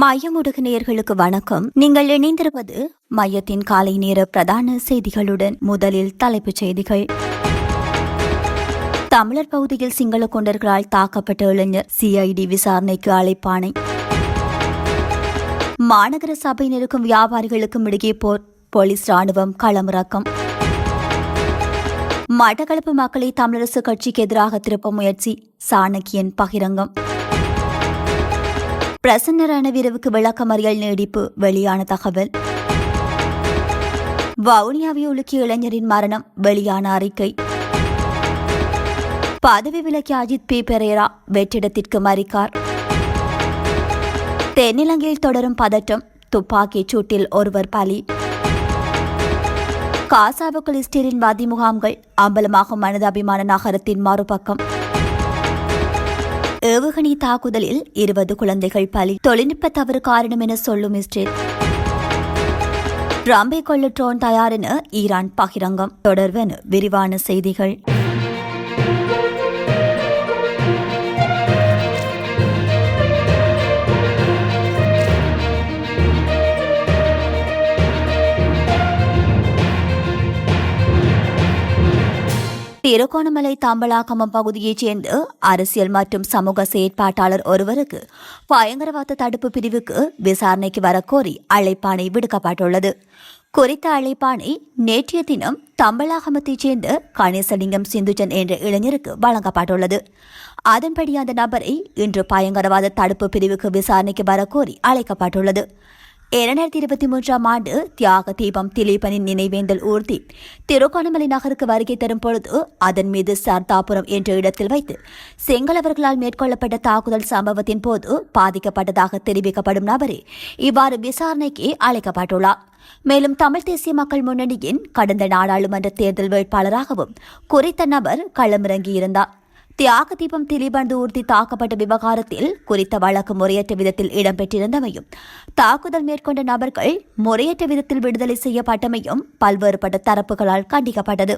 மையமுடுகு நேர்களுக்கு வணக்கம். நீங்கள் இணைந்திருப்பது மையத்தின் காலை நேர பிரதான செய்திகளுடன் முதலில் தலைப்புச் செய்திகள். தமிழர் பகுதியில் சிங்கள கொண்டர்களால் தாக்கப்பட்ட இளைஞர் சிஐடி விசாரணைக்கு அழைப்பானை மாநகர சபையினருக்கும் வியாபாரிகளுக்கும் இடையே போர் போலீஸ் ராணுவம் களமிறக்கம். மட்டக்களப்பு மக்களை தமிழரசு கட்சிக்கு எதிராக திருப்ப முயற்சி சாணக்கியன் பகிரங்கம். பிரசன்ன ரணவீரவுக்கு விளக்கமறியல் நீடிப்பு வெளியான தகவல். வவுனியாவை உலுக்கிய இளைஞரின் மரணம் வெளியான அறிக்கை. பதவி விலக்கிய அஜித் பி. பெரேரா வெற்றிடத்திற்கு மறிக்கார். தென்னிலங்கையில் தொடரும் பதட்டம் துப்பாக்கிச் சூட்டில் ஒருவர் பலி. காசாவுக்குள் இஸ்ரேலின் வாதி முகாம்கள் அம்பலமாகும் மனிதாபிமான நகரத்தின் மறுபக்கம். ஏவுகணை தாக்குதலில் இருபது குழந்தைகள் பலி. தொழில்நுட்ப தவறு காரணம் என சொல்லும் இஸ்ரேல் ட்ரம்பை கொள்ள ட்ரோன் தயார் என ஈரான் பகிரங்கம். தொடர்வென விரிவான செய்திகள். திருகோணமலை தம்பலாக்கமம் பகுதியைச் சேர்ந்த அரசியல் மற்றும் சமூக செயற்பாட்டாளர் ஒருவருக்கு பயங்கரவாத தடுப்பு பிரிவுக்கு விசாரணைக்கு வரக்கோரி அழைப்பாணை விடுக்கப்பட்டுள்ளது குறித்த அழைப்பாணை நேற்றைய தினம் தம்பலாகமத்தைச் சேர்ந்த கணேசலிங்கம் சிந்துஜன் என்ற இளைஞருக்கு வழங்கப்பட்டுள்ளது அதன்படி அந்த நபரை இன்று பயங்கரவாத தடுப்பு பிரிவுக்கு விசாரணைக்கு வரக்கோரி அழைக்கப்பட்டுள்ளது இரண்டாயிரத்தி இருபத்தி மூன்றாம் ஆண்டு தியாக தீபம் திலீபனின் நினைவேந்தல் ஊர்தி. திருகோணமலை நகருக்கு வருகை தரும் பொழுது அதன் மீது சர்தாபுரம் என்ற இடத்தில் வைத்து செங்கலவர்களால் மேற்கொள்ளப்பட்ட தாக்குதல் சம்பவத்தின் போது பாதிக்கப்பட்டதாக தெரிவிக்கப்படும் நபரே இவ்வாறு விசாரணைக்கு அழைக்கப்பட்டுள்ளார். மேலும் தமிழ் தேசிய மக்கள் முன்னணியின் கடந்த நாடாளுமன்ற தேர்தல் வேட்பாளராகவும் குறித்த நபர் களமிறங்கியிருந்தார். தியாக தீபம் திலீபன் ஊர்தி தாக்கப்பட்ட விவகாரத்தில் குறித்த வழக்கு முறையற்ற விதத்தில் இடம்பெற்றிருந்தமையும் தாக்குதல் மேற்கொண்ட நபர்கள் முறையற்ற விதத்தில் விடுதலை செய்யப்பட்டமையும் பல்வேறுபட்ட தரப்புகளால் கண்டிக்கப்பட்டது.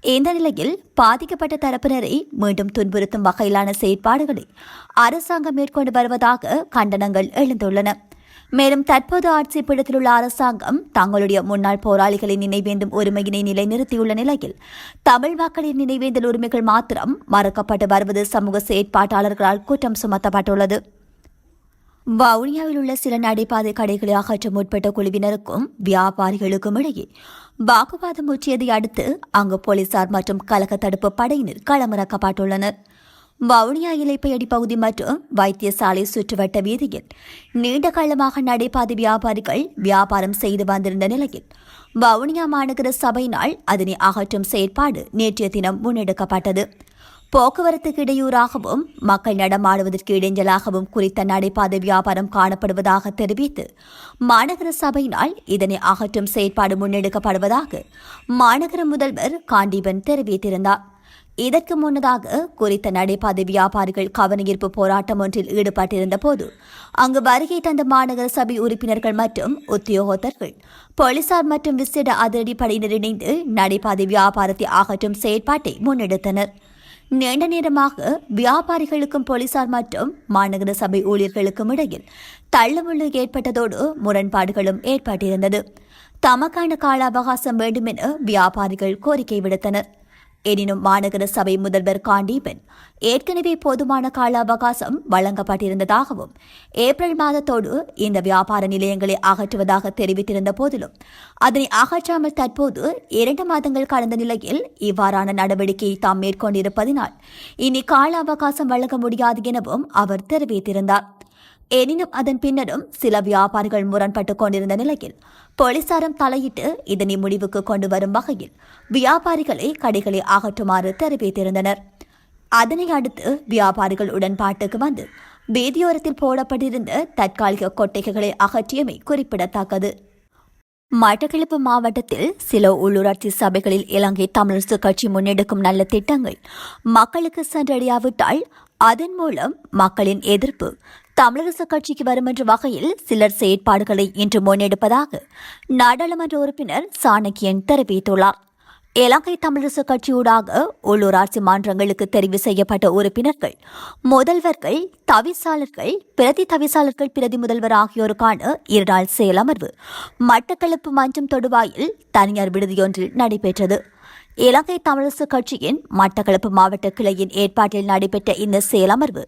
இந்த நிலையில் பாதிக்கப்பட்ட தரப்பினரை மீண்டும் துன்புறுத்தும் வகையிலான செயற்பாடுகளை அரசாங்கம் மேற்கொண்டு வருவதாக கண்டனங்கள் எழுந்துள்ளன. மேலும் தற்போது ஆட்சி பீடத்தில் உள்ள அரசாங்கம் தங்களுடைய முன்னாள் போராளிகளின் நினைவேந்தும் உரிமையினை நிலைநிறுத்தியுள்ள நிலையில் தமிழ் மக்களின் நினைவேந்தல் உரிமைகள் மாத்திரம் மறக்கப்பட்டு வருவது சமூக செயற்பாட்டாளர்களால் குற்றம் சுமத்தப்பட்டுள்ளது. வவுனியாவில் உள்ள சில நடைபாதை கடைகளை அகற்ற முற்பட்ட குழுவினருக்கும் வியாபாரிகளுக்கும் இடையே வாக்குவாதம் முற்றியதை அடுத்து அங்கு போலீசார் மற்றும் கலக தடுப்பு படையினர் களமிறக்கப்பட்டுள்ளனர். வவுனியா இலைப்பையடி பகுதி மற்றும் வைத்தியசாலை சுற்றுவட்ட வீதியில் நீண்ட காலமாக நடைபாதை வியாபாரிகள் வியாபாரம் செய்து வந்திருந்த நிலையில் வவுனியா மாநகர சபையினால் அதனை அகற்றும் செயற்பாடு நேற்றைய தினம் முன்னெடுக்கப்பட்டது. போக்குவரத்துக்கு இடையூறாகவும் மக்கள் நடமாடுவதற்கு இடைஞ்சலாகவும் குறித்த நடைபாதை வியாபாரம் காணப்படுவதாக தெரிவித்து மாநகர சபையினால் இதனை அகற்றும் செயற்பாடு முன்னெடுக்கப்படுவதாக மாநகர முதல்வர் காண்டீபன் தெரிவித்திருந்தார். இதற்கு முன்னதாக குறித்த நடைபாதை வியாபாரிகள் கவனஈர்ப்பு போராட்டம் ஒன்றில் ஈடுபட்டிருந்த போது அங்கு வருகை தந்த மாநகர சபை உறுப்பினர்கள் மற்றும் உத்தியோகத்தர்கள் போலீசார் மற்றும் விசேட அதிரடிப்படையினர் இணைந்து நடைபாதை வியாபாரத்தை அகற்றும் செயற்பாட்டை முன்னெடுத்தனர். நீண்ட நேரமாக வியாபாரிகளுக்கும் போலீசார் மற்றும் மாநகர சபை ஊழியர்களுக்கும் இடையில் தள்ளுமுள்ளு ஏற்பட்டதோடு முரண்பாடுகளும் ஏற்பட்டிருந்தது. தமக்கான கால அவகாசம் வேண்டும் என வியாபாரிகள் கோரிக்கை விடுத்தனர். எனினும் மாநகர சபை முதல்வர் காண்டீபன் ஏற்கனவே போதுமான கால அவகாசம் வழங்கப்பட்டிருந்ததாகவும் ஏப்ரல் மாதத்தோடு இந்த வியாபார நிலையங்களை அகற்றுவதாக தெரிவித்திருந்த போதிலும் அதனை அகற்றாமல் தற்போது இரண்டு மாதங்கள் கடந்த நிலையில் இவ்வாறான நடவடிக்கையை தாம் மேற்கொண்டிருப்பதினால் இனி கால அவகாசம் வழங்க முடியாது எனவும் அவர் தெரிவித்திருந்தார். எனினும் அதன் பின்னரும் சில வியாபாரிகள் முரண்பட்டுக் கொண்டிருந்த நிலையில் போலீசாரும் தலையிட்டு இதனை முடிவுக்கு கொண்டு வரும் வகையில் வியாபாரிகளை கடைகளை அகற்றுமாறு தெரிவித்திருந்தனர். அதனை அடுத்து வியாபாரிகள் உடன்பாட்டுக்கு வந்து வீதியோரத்தில் போடப்பட்டிருந்த தற்காலிக கொட்டைகளை அகற்றியமை குறிப்பிடத்தக்கது. மட்டக்களப்பு மாவட்டத்தில் சில உள்ளூராட்சி சபைகளில் இலங்கை தமிழரசு கட்சி முன்னெடுக்கும் நல்ல திட்டங்கள் மக்களுக்கு சென்றடையாவிட்டால் அதன் மூலம் மக்களின் எதிர்ப்பு தமிழரசு கட்சிக்கு வரும் என்ற வகையில் சிலர் செயற்பாடுகளை இன்று முன்னெடுப்பதாக நாடாளுமன்ற உறுப்பினர் சாணக்கியன் தெரிவித்துள்ளார். இலங்கை தமிழரசு கட்சியூடாக உள்ளூராட்சி மன்றங்களுக்கு தெரிவு செய்யப்பட்ட உறுப்பினர்கள் முதல்வர்கள் தவிசாளர்கள் பிரதி தவிசாளர்கள் பிரதி முதல்வர் ஆகியோருக்கான இருநாள் செயலமர்வு மட்டக்களப்பு மஞ்சம் தொடுவாயில் தனியார் விடுதியொன்றில் நடைபெற்றது. இலங்கை தமிழரசு கட்சியின் மட்டக்களப்பு மாவட்ட கிளையின் ஏற்பாட்டில் நடைபெற்ற இந்த செயலமர்வு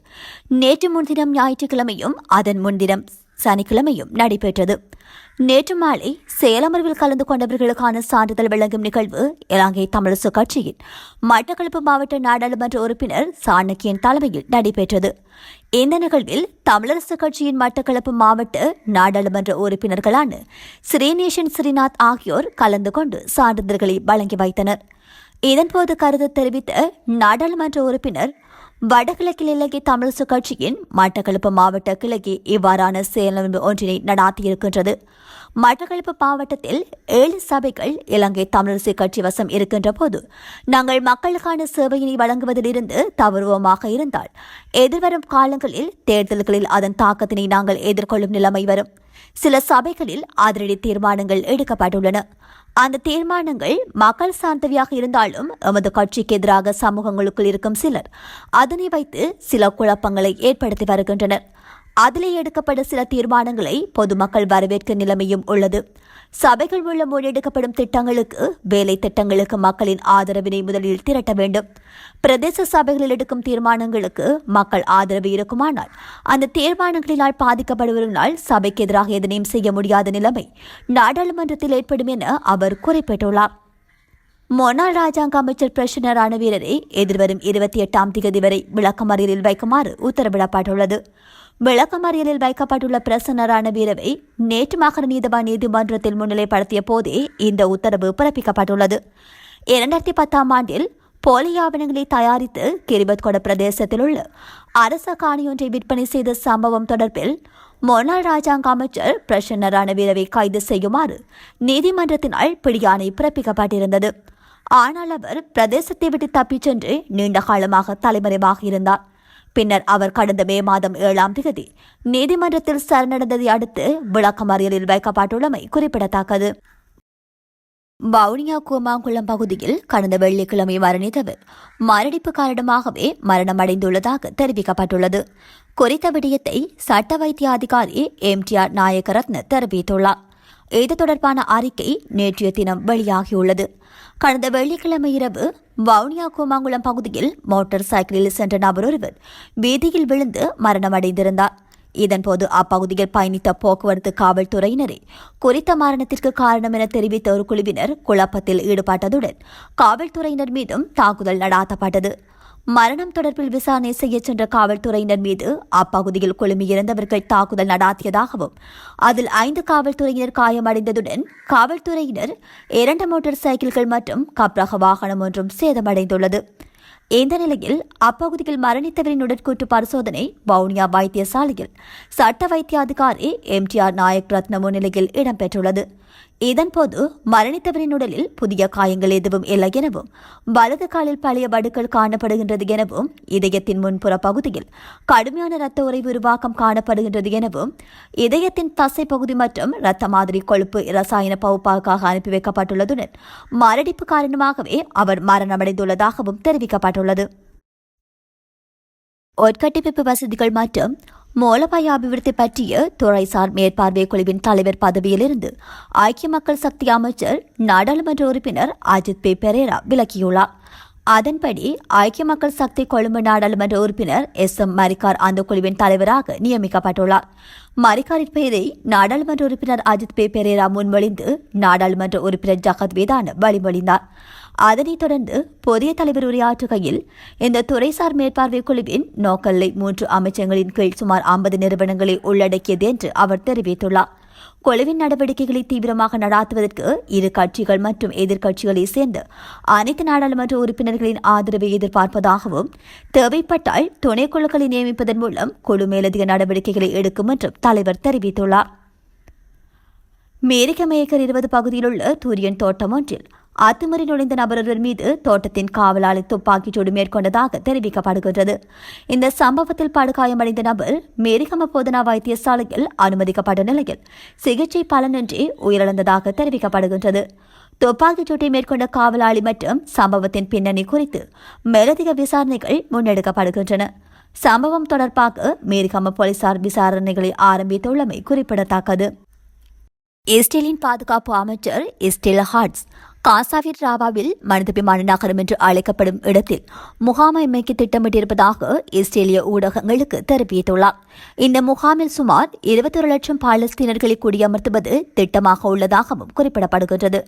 நேற்று முன்தினம் ஞாயிற்றுக்கிழமையும் அதன் முன்தினம் சனிக்கிழமையும் நடைபெற்றது. நேற்று மாலை செயலமர்வில் கலந்து கொண்டவர்களுக்கான சான்றிதழ் வழங்கும் நிகழ்வு இலங்கை தமிழரசு கட்சியின் மட்டக்களப்பு மாவட்ட நாடாளுமன்ற உறுப்பினர் சாணக்கியன் தலைமையில் நடைபெற்றது. இந்த நிகழ்வில் தமிழரசு கட்சியின் மட்டக்களப்பு மாவட்ட நாடாளுமன்ற உறுப்பினர்களான ஸ்ரீநேஷன் ஸ்ரீநாத் ஆகியோர் கலந்து கொண்டு சான்றிதழ்களை வழங்கி வைத்தனர். இதன்போது கருத்து தெரிவித்த நாடாளுமன்ற உறுப்பினர் வடகிழக்கில் இலங்கை தமிழரசு கட்சியின் மட்டக்களப்பு மாவட்ட கிழக்கே இவ்வாறான செயலமைப்பு ஒன்றினை நடாத்தியிருக்கின்றது. மட்டக்களப்பு மாவட்டத்தில் ஏழு சபைகள் இலங்கை தமிழரசு கட்சி வசம் இருக்கின்ற போது நாங்கள் மக்களுக்கான சேவையினை வழங்குவதிலிருந்து தவறுவோமாக இருந்தால் எதிர்வரும் காலங்களில் தேர்தல்களில் அதன் தாக்கத்தினை நாங்கள் எதிர்கொள்ளும் நிலைமை வரும். சில சபைகளில் அதிரடி தீர்மானங்கள் எடுக்கப்பட்டுள்ளன. அந்த தீர்மானங்கள் மக்கள் சார்ந்தவையாக இருந்தாலும் எமது கட்சிக்கு எதிராக சமூகங்களுக்குள் இருக்கும் சிலர் அதனை வைத்து சில குழப்பங்களை ஏற்படுத்தி வருகின்றனர். அதிலே எடுக்கப்பட்ட சில தீர்மானங்களை பொதுமக்கள் வரவேற்க நிலைமையும் உள்ளது. சபைகள் மூலம் முன்னெடுக்கப்படும் திட்டங்களுக்கு வேலை திட்டங்களுக்கு மக்களின் ஆதரவினை முதலில் திரட்ட வேண்டும். பிரதேச சபைகளில் எடுக்கும் தீர்மானங்களுக்கு மக்கள் ஆதரவு இருக்குமானால் அந்த தீர்மானங்களினால் பாதிக்கப்படுவதனால் சபைக்கு எதிராக எதனையும் செய்ய முடியாத நிலைமை நாடாளுமன்றத்தில் ஏற்படும் என அவர் குறிப்பிட்டுள்ளார். முன்னாள் ராஜாங்க அமைச்சர் பிரசன்ன ரணவீரரை எதிர்வரும் இருபத்தி எட்டாம் தேதி வரை விளக்கமறியலில் வைக்குமாறு உத்தரவிடப்பட்டுள்ளது. விளக்கமறியலில் வைக்கப்பட்டுள்ள பிரசன்ன ரணவீரவை நேற்று மகர நீதவான் நீதிமன்றத்தில் முன்னிலைப்படுத்திய போதே இந்த உத்தரவு பிறப்பிக்கப்பட்டுள்ளது. இரண்டாயிரத்தி பத்தாம் ஆண்டில் போலி ஆவணங்களை தயாரித்து கிரிபத்கொட பிரதேசத்தில் உள்ள அரச காணியொன்றை விற்பனை செய்த சம்பவம் தொடர்பில் முன்னாள் ராஜாங்க அமைச்சர் பிரசன்ன ரணவீரவை கைது செய்யுமாறு நீதிமன்றத்தினால் பிடியாணை பிறப்பிக்கப்பட்டிருந்தது. ஆனால் அவர் பிரதேசத்தை விட்டு தப்பிச் சென்று நீண்ட காலமாக தலைமறைவாக இருந்தார். பின்னர் அவர் கடந்த மே மாதம் ஏழாம் தேதி நீதிமன்றத்தில் சரணடைந்ததை அடுத்து விளக்கமறியலில் வைக்கப்பட்டுள்ளமை குறிப்பிடத்தக்கது. வவுனியா கூமாங்குளம் பகுதியில் கடந்த வெள்ளிக்கிழமை மரணித்தவர் மரணிப்பு காரணமாகவே மரணமடைந்துள்ளதாக தெரிவிக்கப்பட்டுள்ளது. குறித்த விடயத்தை சட்ட வைத்திய அதிகாரி எம். டி. ஆர். நாயகரத்ன தெரிவித்துள்ளார். இது தொடர்பான அறிக்கை நேற்றைய தினம் வெளியாகியுள்ளது. கடந்த வெள்ளிக்கிழமை இரவு வவுனியா கோமாங்குளம் பகுதியில் மோட்டார் சைக்கிளில் சென்ற நபர் ஒருவர் வீதியில் விழுந்து மரணமடைந்திருந்தார். இதன்போது அப்பகுதியில் பயணித்த போக்குவரத்து காவல்துறையினரே குறித்த மரணத்திற்கு காரணம் என தெரிவித்த ஒரு குழுவினர் குழப்பத்தில் ஈடுபட்டதுடன் காவல்துறையினர் மீதும் தாக்குதல் நடாத்தப்பட்டது. மரணம் தொடர்பில் விசாரணை செய்ய சென்ற காவல்துறையினர் மீது அப்பகுதியில் குழுமியிருந்தவர்கள் தாக்குதல் நடாத்தியதாகவும் அதில் ஐந்து காவல்துறையினர் காயமடைந்ததுடன் காவல்துறையினர் இரண்டு மோட்டார் சைக்கிள்கள் மற்றும் கப்ரக வாகனம் ஒன்றும் சேதமடைந்துள்ளது. இந்த நிலையில் அப்பகுதியில் மரணித்தவரின் உடற்கூற்று பரிசோதனை வவுனியா வைத்தியசாலையில் சட்ட வைத்திய அதிகாரி எம்டிஆர் நாயக் ரத்ன முன்னிலையில் இடம்பெற்றுள்ளது. இதன்போது மரணித்தவரின் உடலில் புதிய காயங்கள் எதுவும் இல்லை எனவும் வலது காலில் பழைய வடுக்கள் காணப்படுகின்றது எனவும் இதயத்தின் முன்புற பகுதியில் கடுமையான இரத்த உறைவு உருவாக்கம் காணப்படுகின்றது எனவும் இதயத்தின் தசை பகுதி மற்றும் இரத்த மாதிரி கொழுப்பு ரசாயன பகுப்பாக்காக அனுப்பி வைக்கப்பட்டுள்ளதுடன் மரணிப்பு காரணமாகவே அவர் மரணமடைந்துள்ளதாகவும் தெரிவிக்கப்பட்டுள்ளது. உட்கட்டமைப்பு வசதிகள் மற்றும் மூலபாய அபிவிருத்தி பற்றிய துறைசார் மேற்பார்வை குழுவின் தலைவர் பதவியிலிருந்து ஐக்கிய மக்கள் சக்தி அமைச்சர் நாடாளுமன்ற உறுப்பினர் அஜித் பி. பெரேரா விலக்கியுள்ளார் அதன்படி ஐக்கிய மக்கள் சக்தி கொழும்பு நாடாளுமன்ற உறுப்பினர் எஸ். எம். மரிக்கார் அந்த குழுவின் தலைவராக நியமிக்கப்பட்டுள்ளார். மரிக்காரின் பெயரை நாடாளுமன்ற உறுப்பினர் அஜித் பே. பெரேரா முன்மொழிந்து நாடாளுமன்ற உறுப்பினர் ஜகத் வேதான வழிமொழிந்தார். அதனைத் தொடர்ந்து புதிய தலைவர் உரையாற்றுகையில் இந்த துறைசார் மேற்பார்வை குழுவின் நோக்கல்லை மூன்று அமைச்சங்களின் கீழ் சுமார் ஐம்பது நிறுவனங்களை உள்ளடக்கியது என்று அவர் தெரிவித்துள்ளார். குழுவின் நடவடிக்கைகளை தீவிரமாக நடாத்துவதற்கு இரு கட்சிகள் மற்றும் எதிர்க்கட்சிகளை சேர்ந்து அனைத்து நாடாளுமன்ற உறுப்பினர்களின் ஆதரவை எதிர்பார்ப்பதாகவும் தேவைப்பட்டால் துணைக்குழுக்களை நியமிப்பதன் மூலம் குழு மேலதிக நடவடிக்கைகளை எடுக்கும் என்றும் தலைவர் தெரிவித்துள்ளார். மேரிக்க மேக்கர் இருபது பகுதியில் உள்ள தூரியன் தோட்டம் ஒன்றில் அத்துமீறி நுழைந்த நபரொருவர் மீது தோட்டத்தின் காவலாளி துப்பாக்கிச்சூடு மேற்கொண்டதாக தெரிவிக்கப்படுகின்றது. இந்த சம்பவத்தில் படுகாயமடைந்த நபர் மேரிகம போதனா வைத்தியசாலையில் அனுமதிக்கப்பட்ட நிலையில் சிகிச்சை பலனின்றி உயிரிழந்ததாக தெரிவிக்கப்படுகின்றது. துப்பாக்கிச் சூட்டை மேற்கொண்ட காவலாளி மற்றும் சம்பவத்தின் பின்னணி குறித்து மேலதிக விசாரணைகள் முன்னெடுக்கப்படுகின்றன. சம்பவம் தொடர்பாக மேரிகம போலீசார் விசாரணைகளை ஆரம்பித்துள்ளமை குறிப்பிடத்தக்கது. இஸ்ரேலின் பாதுகாப்பு அமைச்சர் இஸ்டில் ஹார்ட்ஸ் காசாவின் ராவாவில் மனித விமான நகரம் என்று அழைக்கப்படும் இடத்தில் முகாமை திட்டமிட்டிருப்பதாக இஸ்ரேலிய ஊடகங்களுக்கு தெரிவித்துள்ளார். இந்த முகாமில் சுமார் இருபத்தொரு லட்சம் பாலஸ்தீனர்களை குடியமர்த்துவது திட்டமாக உள்ளதாகவும் குறிப்பிடப்படுகின்றது.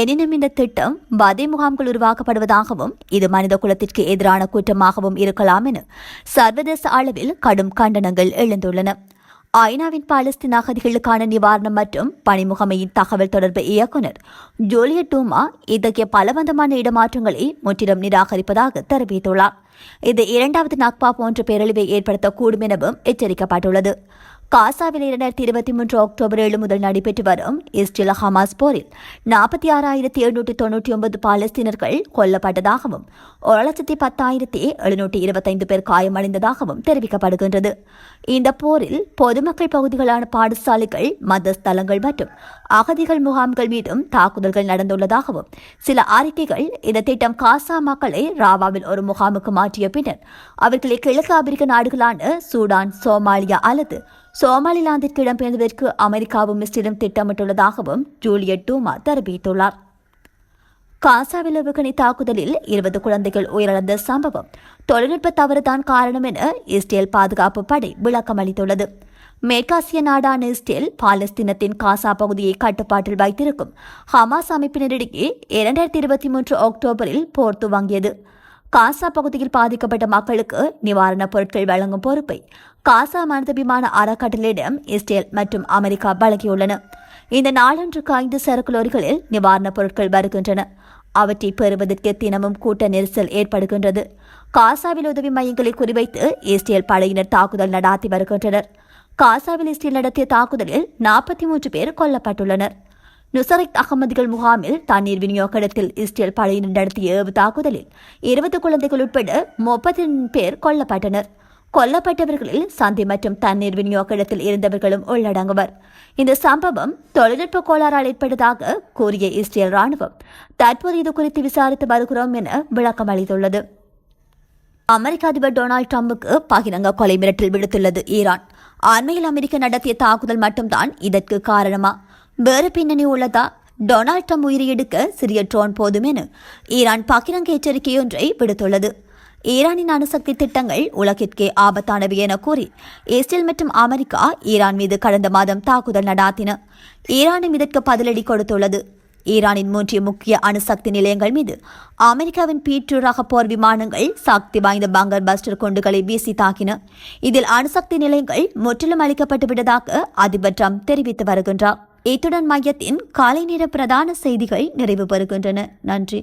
எனினும் இந்த திட்டம் வதை முகாம்கள் உருவாக்கப்படுவதாகவும் இது மனித குலத்திற்கு எதிரான குற்றமாகவும் இருக்கலாம் என சர்வதேச அளவில் கடும் கண்டனங்கள் எழுந்துள்ளன. ஐநாவின் பாலஸ்தீன் அகதிகளுக்கான நிவாரணம் மற்றும் பணிமுகமையின் தகவல் தொடர்பு இயக்குநர் ஜோலியட் டூமா இத்தகைய பலவந்தமான இடமாற்றங்களை முற்றிலும் நிராகரிப்பதாக தெரிவித்துள்ளார். இது இரண்டாவது நக்பா போன்ற பேரழிவை ஏற்படுத்தக்கூடும் எனவும் எச்சரிக்கப்பட்டுள்ளது. காசாவில் இரண்டாயிரத்தி இருபத்தி மூன்று அக்டோபர் ஏழு முதல் நடைபெற்று வரும் இஸ்ரேல் ஹமாஸ் போரில் நாற்பத்தி ஆறாயிரத்தி எழுநூற்றி தொன்னூற்றி ஒன்பது பாலஸ்தீனர்கள் கொல்லப்பட்டதாகவும் ஒரு லட்சத்தி பத்தாயிரத்தி எழுநூற்றி இருபத்தைந்து பேர் காயமடைந்ததாகவும் தெரிவிக்கப்படுகின்றது. இந்த போரில் பொதுமக்கள் பகுதிகளான பாடசாலைகள் மதஸ்தலங்கள் மற்றும் அகதிகள் முகாம்கள் மீதும் தாக்குதல்கள் நடந்துள்ளதாகவும் சில அறிக்கைகள் இந்த திட்டம் காசா மக்களை ராவாவில் ஒரு முகாமுக்கு மாற்றிய பின்னர் அவர்களை கிழக்கு ஆப்பிரிக்க நாடுகளான சூடான் சோமாலியா அல்லது சோமாலிலாந்திற்கு இடம்பெயர்ந்ததற்கு அமெரிக்காவும் இஸ்ரேலும் திட்டமிட்டுள்ளதாகவும் ஜூலியட் டூமா தெரிவித்துள்ளார். காசாவில் ஏவுகணை தாக்குதலில் இருபது குழந்தைகள் உயிரிழந்த சம்பவம் தொழில்நுட்ப தவறுதான் காரணம் என இஸ்ரேல் பாதுகாப்பு படை விளக்கம் அளித்துள்ளது. மேற்காசிய நாடான இஸ்ரேல் பாலஸ்தீனத்தின் காசா பகுதியை கட்டுப்பாட்டில் வைத்திருக்கும் ஹமாஸ் அமைப்பினரிடையே இரண்டாயிரத்தி இருபத்தி மூன்று அக்டோபரில் போர் துவங்கியது. காசா பகுதியில் பாதிக்கப்பட்ட மக்களுக்கு நிவாரணப் பொருட்கள் வழங்கும் பொறுப்பை காசா மனித விமான அறக்கட்டளையிடம் இஸ்ரேல் மற்றும் அமெரிக்கா வழங்கியுள்ளன. இந்த நாளன்றுக்கு ஐந்து சரக்கு லோரிகளில் நிவாரணப் பொருட்கள் வருகின்றன. அவற்றை பெறுவதற்கு தினமும் கூட்ட நெரிசல் ஏற்படுகின்றது. காசாவில் உதவி மையங்களை குறிவைத்து இஸ்ரேல் படையினர் தாக்குதல் நடாத்தி வருகின்றனர். காசாவில் இஸ்ரேல் நடத்திய தாக்குதலில் நாற்பத்தி மூன்று பேர் கொல்லப்பட்டுள்ளனர். நுசரத் அகமதுகள் முகாமில் தண்ணீர் விநியோக இடத்தில் இஸ்ரேல் படையினர் நடத்திய ஏவு தாக்குதலில் இருபது குழந்தைகள் உட்பட முப்பத்தி பேர் கொல்லப்பட்டனர். கொல்லப்பட்டவர்களில் சந்தி மற்றும் தண்ணீர் விநியோக இடத்தில் இருந்தவர்களும் உள்ளடங்குவர். இந்த சம்பவம் தொழில்நுட்ப கோளாறால் ஏற்பட்டதாக கூறிய இஸ்ரேல் ராணுவம் தற்போது இது குறித்து விசாரித்து வருகிறோம் என விளக்கம் அளித்துள்ளது. அமெரிக்க அதிபர் டொனால்டு டிரம்புக்கு பகிரங்க கொலை மிரட்டல் விடுத்துள்ளது ஈரான். அண்மையில் அமெரிக்கா நடத்திய தாக்குதல் மட்டும்தான் இதற்கு காரணமா? வேறு பின்னணி உள்ளதா? டொனால்ட் ட்ரம்ப் உயிரியெடுக்க சிறிய ட்ரோன் போதும் என ஈரான் பகிரங்க எச்சரிக்கையொன்றை விடுத்துள்ளது. ஈரானின் அணுசக்தி திட்டங்கள் உலகிற்கே ஆபத்தானவை என கூறி இஸ்ரேல் மற்றும் அமெரிக்கா ஈரான் மீது கடந்த மாதம் தாக்குதல் நடாத்தின. ஈரானும் இதற்கு பதிலடி கொடுத்துள்ளது. ஈரானின் மூன்று முக்கிய அணுசக்தி நிலையங்கள் மீது அமெரிக்காவின் பீற்று ரக போர் விமானங்கள் சக்தி வாய்ந்த பங்கர் பஸ்டர் குண்டுகளை வீசி தாக்கின. இதில் அணுசக்தி நிலையங்கள் முற்றிலும் அளிக்கப்பட்டு விட்டதாக அதிபர் ட்ரம்ப் தெரிவித்து வருகின்றார். இத்துடன் மையத்தின் காலை நேர பிரதான செய்திகள் நிறைவு பெறுகின்றன. நன்றி.